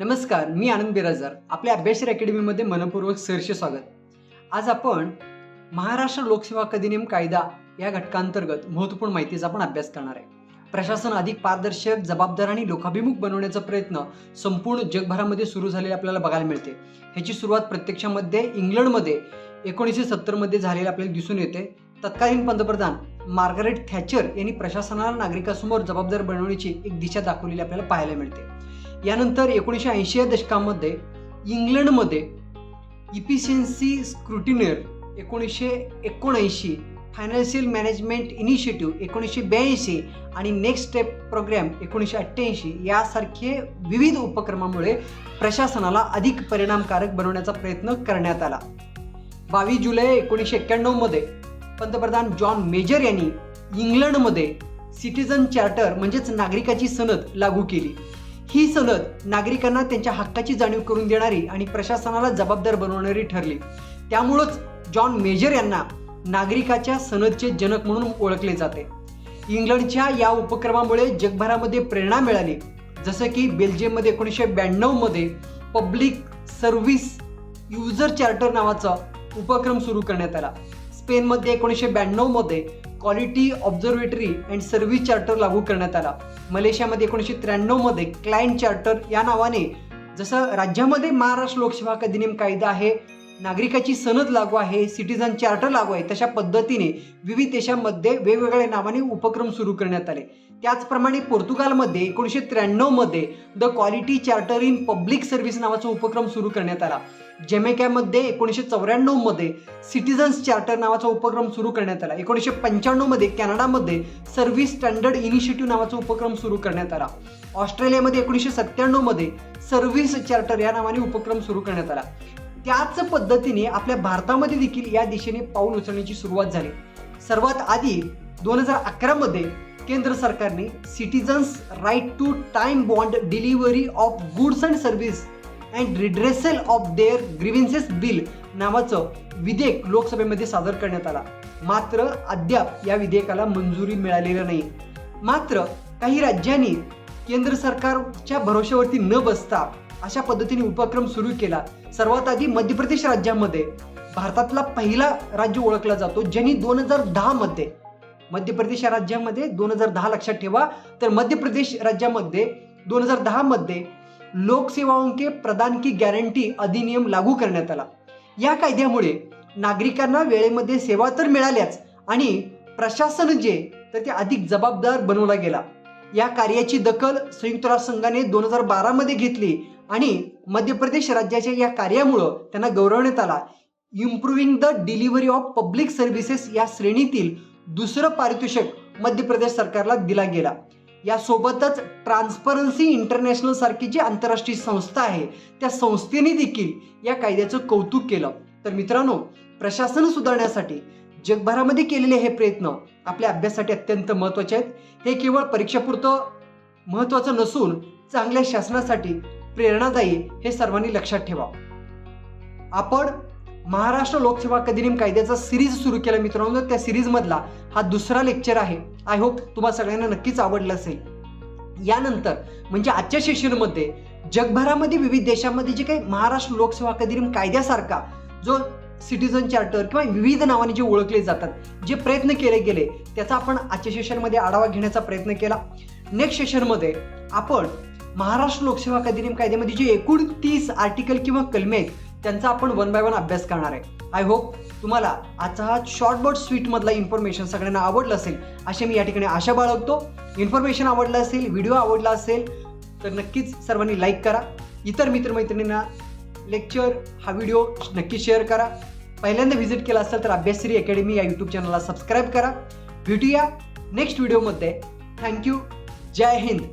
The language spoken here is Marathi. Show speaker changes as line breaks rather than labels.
नमस्कार मी आनंद बिराजदार. आपल्या अभ्यासर अकॅडमीमध्ये मनपूर्वक सहर्ष स्वागत. आज आपण महाराष्ट्र लोकसेवा अधिनियम कायदा या घटकांतर्गत महत्त्वपूर्ण माहितीचा आपण अभ्यास करणार आहे. प्रशासन अधिक पारदर्शक जबाबदार आणि लोकाभिमुख बनवण्याचा प्रयत्न संपूर्ण जगभरामध्ये सुरू झालेले आपल्याला बघायला मिळते. ह्याची सुरुवात प्रत्यक्षामध्ये इंग्लंडमध्ये एकोणीसशे सत्तरमध्ये झालेली आपल्याला दिसून येते. तत्कालीन पंतप्रधान मार्गारेट थॅचर यांनी प्रशासनाला नागरिकांसमोर जबाबदार बनवण्याची एक दिशा दाखवलेली आपल्याला पाहायला मिळते. यानंतर एकोणीसशे ऐंशी या दशकामध्ये इंग्लंडमध्ये इफिशियन्सी स्क्रुटिनर एकोणीसशे एकोणऐंशी फायनान्शियल मॅनेजमेंट इनिशिएटिव्ह एकोणीसशे ब्याऐंशी आणि नेक्स्ट स्टेप प्रोग्रॅम एकोणीसशे अठ्ठ्याऐंशी यासारखे विविध उपक्रमामुळे प्रशासनाला अधिक परिणामकारक बनवण्याचा प्रयत्न करण्यात आला. बावीस जुलै एकोणीसशे एक्क्याण्णवमध्ये पंतप्रधान जॉन मेजर यांनी इंग्लंडमध्ये सिटिझन चार्टर म्हणजेच नागरिकाची सनद लागू केली. ही सनद नागरिकांना त्यांच्या हक्काची जाणीव करून देणारी आणि प्रशासनाला जबाबदार बनवणारी ठरली. त्यामुळंच जॉन मेजर यांना नागरिकाच्या सनदचे जनक म्हणून ओळखले जाते. इंग्लंडच्या या उपक्रमामुळे जगभरामध्ये प्रेरणा मिळाली. जसं की बेल्जियममध्ये एकोणीसशे ब्याण्णवमध्ये पब्लिक सर्व्हिस युजर चार्टर नावाचा उपक्रम सुरू करण्यात आला. स्पेनमध्ये एकोणीसशे ब्याण्णवमध्ये quality observatory and service charter लागू करण्यात आला. मलेशियामध्ये एकोणीसशे त्र्याण्णवमध्ये क्लायंट चार्टर या नावाने जसं राज्यामध्ये महाराष्ट्र लोकसेवा अधिनियम कायदा आहे नागरिकाची सनद लागू आहे सिटीझन चार्टर लागू आहे तशा पद्धतीने विविध देशांमध्ये वेगवेगळ्या नावाने उपक्रम सुरू करण्यात आले. त्याचप्रमाणे पोर्तुगालमध्ये एकोणीसशे त्र्याण्णवमध्ये the quality charter in public service नावाचा उपक्रम सुरू करण्यात आला. जमैकामध्ये एकोणीसशे चौऱ्याण्णवमध्ये सिटीजन्स चार्टर नावाचा उपक्रम सुरू करण्यात आला. एकोणीसशे पंच्याण्णवमध्ये कॅनडामध्ये सर्व्हिस स्टँडर्ड इनिशिएटिव्ह नावाचा उपक्रम सुरू करण्यात आला. ऑस्ट्रेलियामध्ये एकोणीसशे सत्त्याण्णवमध्ये सर्व्हिस चार्टर या नावाने उपक्रम सुरू करण्यात आला. त्याच पद्धतीने आपल्या भारतामध्ये देखील या दिशेने पाऊल उचलण्याची सुरुवात झाली. सर्वात आधी दोन हजार अकरामध्ये केंद्र सरकारने citizens right to time bond delivery of goods and service and redressal of their grievances bill नावाचं विधेयक लोकसभेमध्ये सादर करण्यात आला. मात्र अद्याप या विधेयकाला मंजुरी मिळालेली नाही. मात्र काही राज्यांनी केंद्र सरकारच्या भरोश्यावरती न बसता अशा पद्धतीने उपक्रम सुरू केला. सर्वात आधी मध्य प्रदेश राज्यामध्ये भारतातला पहिला राज्य ओळखला जातो ज्यांनी दोन हजार दहामध्ये मध्य प्रदेश या राज्यामध्ये दोन हजार दहा लक्षात ठेवा. तर मध्य प्रदेश राज्यामध्ये दोन हजार दहामध्ये लोकसेवांके लोकसेवाओं के प्रदान की गॅरंटी अधिनियम लागू करण्यात आला. या कायद्यामुळे नागरिकांना वेळेमध्ये सेवा तर मिळाल्याच आणि प्रशासन जे तर ते अधिक जबाबदार बनवला गेला. या कार्याची दखल संयुक्त राष्ट्रसंघाने दोन हजार बारामध्ये घेतली. आणि मध्य प्रदेश राज्याच्या या कार्यामुळं त्यांना गौरवण्यात आला. Improving the delivery of public services या श्रेणीतील दुसरं पारितोषिक मध्य प्रदेश सरकारला दिला गेला. यासोबतच ट्रान्सपरन्सी इंटरनॅशनल सारखी जी आंतरराष्ट्रीय संस्था आहे त्या संस्थेने देखील या कायद्याचं कौतुक केलं. तर मित्रांनो प्रशासन सुधारण्यासाठी जगभरामध्ये केलेले हे प्रयत्न आपल्या अभ्यासासाठी अत्यंत महत्त्वाचे आहेत. हे केवळ परीक्षापुरतं महत्त्वाचं नसून चांगल्या शासनासाठी प्रेरणादायी हे सर्वांनी लक्षात ठेवा. आपण महाराष्ट्र लोकसेवा अधिनियम कायद्याचा सिरीज सुरू केला मित्रांनो. त्या सिरीजमधला हा दुसरा लेक्चर आहे. आय होप तुम्हाला सगळ्यांना नक्कीच आवडलं असेल. यानंतर म्हणजे आजच्या सेशनमध्ये जगभरामध्ये विविध देशामध्ये जे काही महाराष्ट्र लोकसेवा अधिनियम कायद्यासारखा जो सिटीजन चार्टर किंवा विविध नावाने जे ओळखले जातात जे प्रयत्न केले गेले त्याचा आपण आजच्या सेशनमध्ये आढावा घेण्याचा प्रयत्न केला. नेक्स्ट सेशनमध्ये आपण महाराष्ट्र लोकसेवा अधिनियम कायद्यामध्ये जे एकूण तीस आर्टिकल किंवा कलमे आहेत त्यांचा आपण वन बाय वन अभ्यास करणार आहे. आय होप तुम्हाला आजचा हा शॉर्ट स्वीटमधला इन्फॉर्मेशन सगळ्यांना आवडलं असेल असे मी या ठिकाणी आशा बाळगतो. इन्फॉर्मेशन आवडलं असेल व्हिडिओ आवडला असेल तर नक्कीच सर्वांनी लाईक करा. इतर मित्रमैत्रिणींना लेक्चर हा व्हिडिओ नक्की शेअर करा. पहिल्यांदा व्हिजिट केला असेल तर अभ्यासश्री अकॅडमी या यूट्यूब चॅनलला सबस्क्राईब करा. भेटूया नेक्स्ट व्हिडिओमध्ये थँक्यू जय हिंद